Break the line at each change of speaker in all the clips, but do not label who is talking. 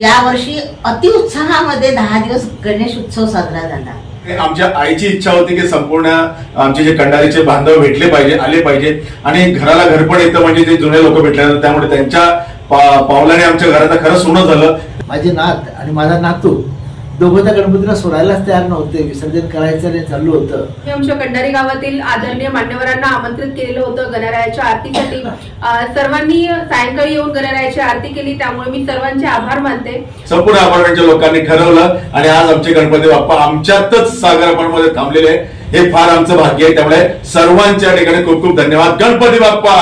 यावर्षी अतिउत्साहामध्ये दहा दिवस गणेश उत्सव साजरा झाला.
आमच्या आईची इच्छा होती की संपूर्ण आमचे जे कंडारीचे बांधव भेटले पाहिजे आले पाहिजेत आणि घराला घर पण येतं म्हणजे जे जुने लोक भेटल्यानंतर त्यामुळे त्यांच्या पा- पावलाने आमच्या घरात खरं सोनं झालं.
माझी नात आणि माझा नातू दोघं त्या गणपतीला सोडायलाच तयार नव्हते. विसर्जन करायचं नाही चालू होतं.
मी आमच्या कंडारी गावातील आदरणीय मान्यवरांना आमंत्रित केलेलं होतं गणरायाच्या आरतीसाठी. सर्वांनी सायंकाळी येऊन गणरायाची आरती केली त्यामुळे मी सर्वांचे आभार मानते.
संपूर्ण अपार्टमेंटच्या लोकांनी ठरवलं आणि आज आमचे गणपती बाप्पा आमच्यातच सागरमध्ये थांबलेले आहे. हे फार आमचं भाग्य आहे. त्यामुळे सर्वांच्या ठिकाणी खूप खूप धन्यवाद. गणपती बाप्पा!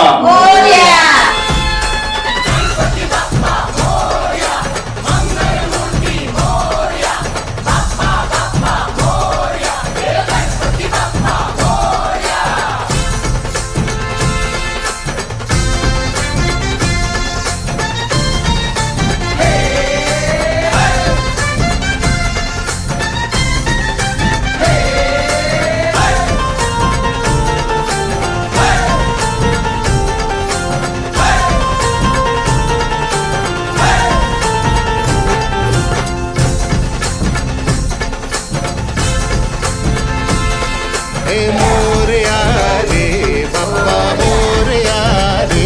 मोरया!
हे मोरया रे बाप्पा मोरया रे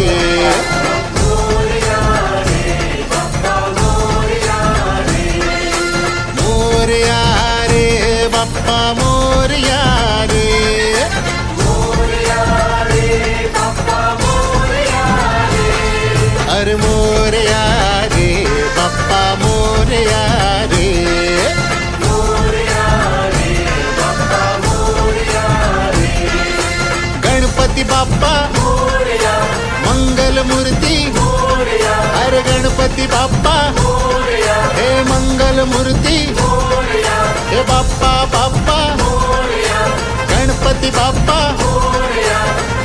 मोरया रे बाप्पा मोरया बाप्पा हे मंगल मूर्ती हे बाप्पा बाप्पा गणपती बाप्पा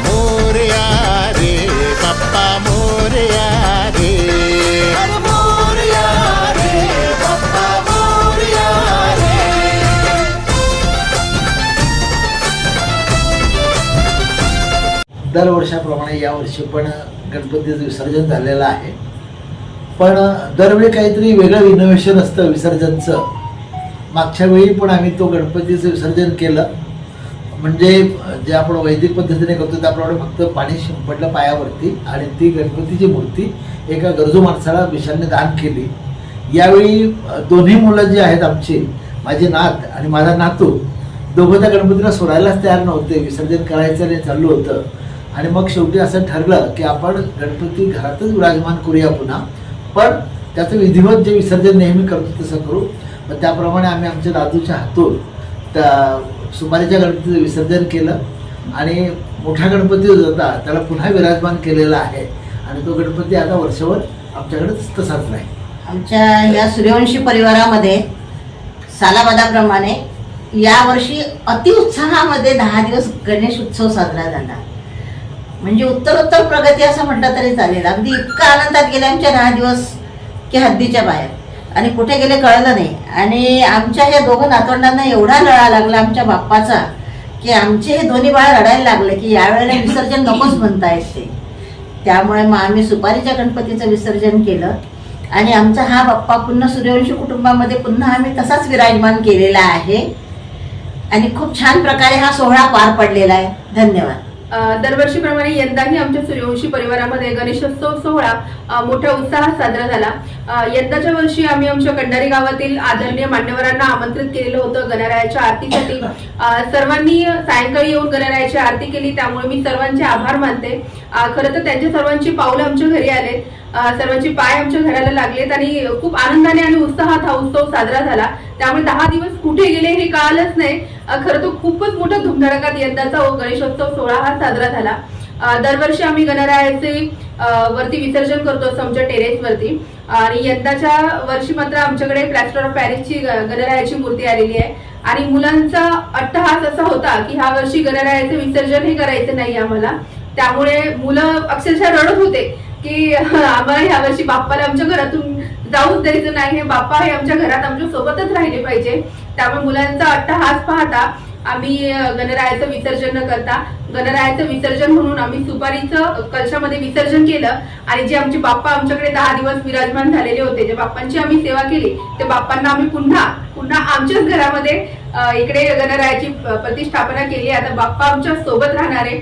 मोरया रे बाप्पा मोरया रे.
दरवर्षाप्रमाणे यावर्षी पण गणपतीचं विसर्जन झालेलं आहे. पण दरवेळी काहीतरी वेगळं इनोव्हेशन असतं विसर्जनचं. मागच्या वेळी पण आम्ही तो गणपतीचं विसर्जन केलं. म्हणजे जे आपण वैदिक पद्धतीने करतो त्याप्रमाणे फक्त पाणी शिंपडलं पायावरती आणि ती गणपतीची मूर्ती एका गरजू माणसाला विषाने दान केली. यावेळी दोन्ही मुलं जी आहेत आमची माझी नात आणि माझा नातू दोघं त्या गणपतीला सोडायलाच तयार नव्हते. विसर्जन करायचं नाही चालू होतं. आणि मग शेवटी असं ठरलं की आपण गणपती घरातच विराजमान करूया पुन्हा. पण त्याचं विधिवत जे विसर्जन नेहमी करतो तसं करू. मग त्याप्रमाणे आम्ही आमच्या दादूच्या हातून त्या सुमारीच्या गणपतीचं विसर्जन केलं आणि मोठा गणपती जो होता त्याला पुन्हा विराजमान केलेला आहे. आणि तो गणपती आता वर्षभर आमच्याकडे तसाच नाही
आमच्या या सूर्यवंशी परिवारामध्ये सालाबादाप्रमाणे यावर्षी अतिउत्साहामध्ये दहा दिवस गणेश उत्सव साजरा झाला. म्हणजे उत्तरोत्तर प्रगती असं म्हटलं तरी चालेल. अगदी इतका आनंदात गेले आमच्या दहा दिवस की हद्दीच्या बाहेर. आणि कुठे गेले कळलं नाही. आणि आमच्या या दोघं नातवंडांना एवढा लळा लागला आमच्या बाप्पाचा की आमचे हे दोन्ही बाळ रडायला लागले की यावेळेला विसर्जन नकोच म्हणतायत ते. त्यामुळे मग आम्ही सुपारीच्या गणपतीचं विसर्जन केलं. आणि आमचा हा बाप्पा पुन्हा सूर्यवंशी कुटुंबामध्ये पुन्हा आम्ही तसाच विराजमान केलेला आहे. आणि खूप छान प्रकारे हा सोहळा पार पडलेला आहे. धन्यवाद.
दरवर्षीप्रमाणे यंदाही आमच्या सूर्यवंशी परिवारामध्ये गणेशोत्सव सोहळा मोठ्या उत्साहात साजरा झाला. यंदाच्या वर्षी आम्ही आमच्या कंडारी गावातील आदरणीय मान्यवरांना आमंत्रित केलेलं होतं गणरायाच्या आरतीसाठी. सर्वांनी सायंकाळी येऊन गणरायाची आरती केली त्यामुळे मी सर्वांचे आभार मानते. खरं तर त्यांच्या सर्वांची पावलं आमच्या घरी आलेत. सर्वांची पाय आमच्या घराला लागलेत आणि खूप आनंदाने आणि उत्साहात हा उत्सव साजरा झाला. त्यामुळे दहा दिवस कुठे गेले हे कळालंच नाही. खरं तर खूपच मोठ्या धुमधडकात यंदाचा गणेशोत्सव सोहळा हा साजरा झाला. दरवर्षी आम्ही गणरायाचे वरती विसर्जन करतो असं आमच्या टेरेसवरती आणि यंदाच्या वर्षी मात्र आमच्याकडे प्लॅस्टर ऑफ पॅरिसची गणरायाची मूर्ती आलेली आहे. आणि मुलांचा अट्टहास असा होता की ह्या वर्षी गणरायाचे विसर्जन हे करायचं नाही आम्हाला. त्यामुळे मुलं अक्षरशः रडत होते. की आम्हाला ह्या वर्षी बाप्पाला आमच्या घरातून जाऊच द्यायचं नाही. हे बाप्पा हे आमच्या घरात आमच्या सोबतच राहिले पाहिजे. त्यामुळे मुलांचा अट्टहास पाहता आम्ही गणरायाचं विसर्जन न करता गणरायाचं विसर्जन म्हणून आम्ही सुपारीचं कलशामध्ये विसर्जन केलं आणि जे आमचे बाप्पा आमच्याकडे दहा दिवस विराजमान झालेले होते जे बाप्पांची आम्ही सेवा केली ते बाप्पांना आम्ही पुन्हा पुन्हा आमच्याच घरामध्ये इकडे गणरायाची प्रतिष्ठापना केली. आता बाप्पा आमच्यासोबत राहणारे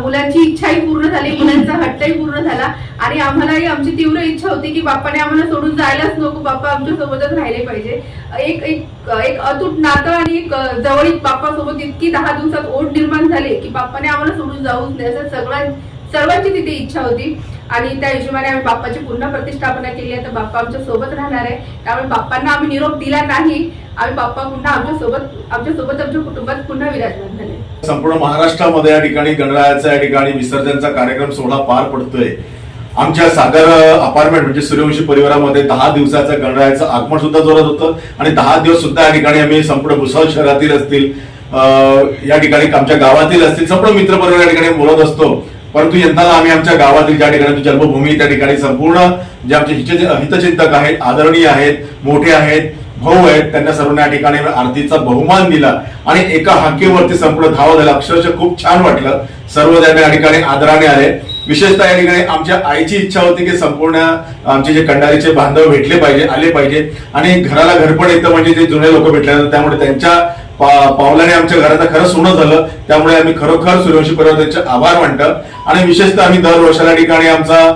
मुलांची इच्छाही पूर्ण झाली मुलांचा आणि आम्हालाही आमची तीव्र इच्छा होती की बाप्पाने आम्हाला सोडून जायलाच नको. बाप्पा आमच्या सोबतच राहिले पाहिजे. एक एक एक अतूट नातं आणि एक अ, जवळीक बाप्पासोबत इतकी दहा दिवसात ओढ निर्माण झाली की बाप्पाने आम्हाला सोडून जाऊच नाही. असं सगळ्यां सर्वांची तिथे इच्छा होती. आणि त्या हिशोबाने आम्ही बाप्पाची पुन्हा प्रतिष्ठापना केली आहे. तर बाप्पा आमच्यासोबत राहणार आहे. त्यामुळे बाप्पांना आम्ही निरोप दिला नाही. आम्ही बाप्पा पुन्हा आमच्यासोबत आमच्यासोबत आमच्या कुटुंबात पुन्हा विराजमान झाले.
संपूर्ण महाराष्ट्रामध्ये या ठिकाणी गणरायाचा या ठिकाणी विसर्जनचा कार्यक्रम सोहळा पार पडतोय. आमच्या सागर अपार्टमेंट म्हणजे सूर्यवंशी परिवारामध्ये दहा दिवसाचं गणरायाचं आगमन सुद्धा जोरात होतं. आणि दहा दिवस सुद्धा या ठिकाणी आम्ही संपूर्ण भुसावळ शहरातील असतील या ठिकाणी आमच्या गावातील असतील संपूर्ण मित्र या ठिकाणी बोलत असतो. परंतु यंदा आम्ही आमच्या गावातील ज्या ठिकाणी जन्मभूमी त्या ठिकाणी संपूर्ण जे आमचे हितचिंतक आहेत आदरणीय आहेत मोठे आहेत भाऊ आहेत त्यांना सर्वांना या ठिकाणी आरतीचा बहुमान दिला. आणि एका हाकेवरती संपूर्ण धाव झाला अक्षरशः खूप छान वाटलं. सर्व त्यांना या ठिकाणी आदराने आले. विशेषतः या ठिकाणी आमच्या आईची इच्छा होती की संपूर्ण आमचे जे कंडारीचे बांधव भेटले पाहिजे आले पाहिजे. आणि घराला घर पण येतं म्हणजे जे जुने लोक भेटल्यानंतर त्यामुळे त्यांच्या पा- पावलाने आमच्या घराचं खरं सोनं झालं. त्यामुळे आम्ही खरोखर सूर्यवंशी परिवार त्यांचे आभार मानतो. आणि विशेषतः आम्ही दर वर्षाला ठिकाणी आमचा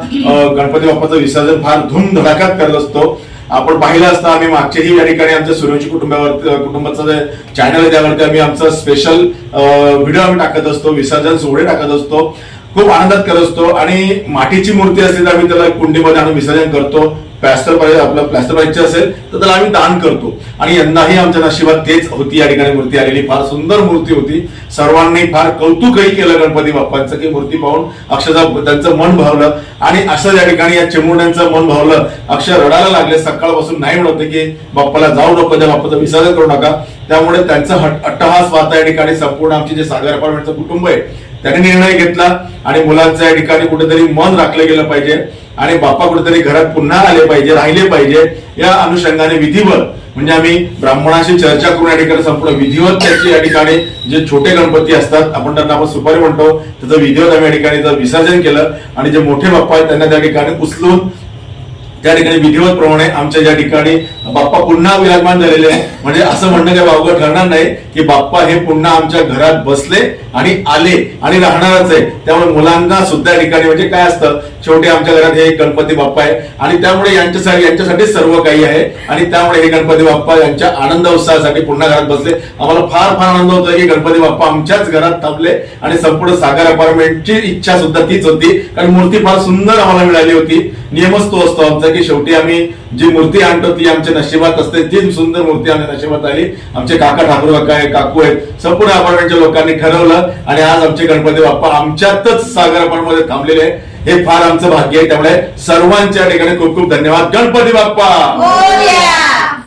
गणपती बाप्पाचं विसर्जन फार धूमधडाक्यात करत असतो. आपण पाहिलं असतं आम्ही मागच्याही या ठिकाणी आमच्या सूर्यवंशी कुटुंबावर कुटुंबाचं जे चॅनल आहे त्यावरती आम्ही आमचा स्पेशल व्हिडिओ आम्ही टाकत असतो विसर्जन सोहळे टाकत असतो. खूप आनंदात करत असतो. आणि मातीची मूर्ती असली तर आम्ही त्याला कुंडीमध्ये आणून विसर्जन करतो. प्लॅस्टर पाहिजे आपलं प्लॅस्टर पाहिजे असेल तर त्याला आम्ही दान करतो. आणि यंदाही आमच्या नशिबात तेच होती. या ठिकाणी मूर्ती आलेली. फार सुंदर मूर्ती होती. सर्वांनी फार कौतुकही केलं गणपती बाप्पांचं की मूर्ती पाहून अक्षरशः त्यांचं मन भावलं. आणि असं या ठिकाणी या चिमुंड्यांचं मन भावलं. अक्षर रडायला लागले. सकाळपासून नाही म्हणत की बाप्पाला जाऊ नको त्या बाप्पाचं विसर्जन करू नका. त्यामुळे त्यांचं हट अट्टहास वाता या ठिकाणी संपूर्ण आमचे जे सागर अपार्टमेंटचं कुटुंब आहे त्याने निर्णय घेतला आणि मुलांचं या ठिकाणी कुठेतरी मन राखलं गेलं पाहिजे आणि बाप्पा कुठेतरी घरात पुन्हा आले पाहिजे राहिले पाहिजे या अनुषंगाने विधिवत म्हणजे आम्ही ब्राह्मणाशी चर्चा करून या ठिकाणी संपूर्ण विधिवत त्याची या ठिकाणी जे छोटे गणपती असतात आपण त्यांना आपण सुपारी म्हणतो त्याचं विधिवत आम्ही या ठिकाणी विसर्जन केलं आणि जे मोठे बाप्पा आहेत त्यांना त्या ठिकाणी उचलून त्या ठिकाणी विधिवत प्रमाणे आमच्या ज्या ठिकाणी बाप्पा पुन्हा विराजमान झालेले आहे म्हणजे असं म्हणणं काही वावगं ठरणार नाही की बाप्पा हे पुन्हा आमच्या घरात बसले आणि आले आणि राहणारच आहे. त्यामुळे मुलांना सुद्धा ठिकाणी म्हणजे काय असतं शेवटी आमच्या घरात हे गणपती बाप्पा आहे. आणि त्यामुळे यांच्यासाठी यांच्यासाठी सर्व काही आहे. आणि त्यामुळे हे गणपती बाप्पा यांच्या आनंद उत्साहासाठी पुन्हा घरात बसले. आम्हाला फार फार आनंद होतो की गणपती बाप्पा आमच्याच घरात थांबले आणि संपूर्ण सागर अपार्टमेंटची इच्छा सुद्धा तीच होती. कारण मूर्ती फार सुंदर आम्हाला मिळाली होती. नियमच तो असतो आमचा की शेवटी आम्ही जी मूर्ती आणतो ती आमच्या नशिबात असते तीच सुंदर मूर्ती आमच्या नशिबात आली आमचे काका ठाकूर काका आहे काकू आहेत संपूर्ण अपार्टमेंटच्या लोकांनी ठरवलं आणि आज आमचे गणपती बाप्पा आमच्यातच सागर अपार्टमेंटमध्ये थांबलेले आहे. हे फार आमचं भाग्य आहे. त्यामुळे सर्वांच्या ठिकाणी खूप खूप धन्यवाद. गणपती बाप्पा!
Oh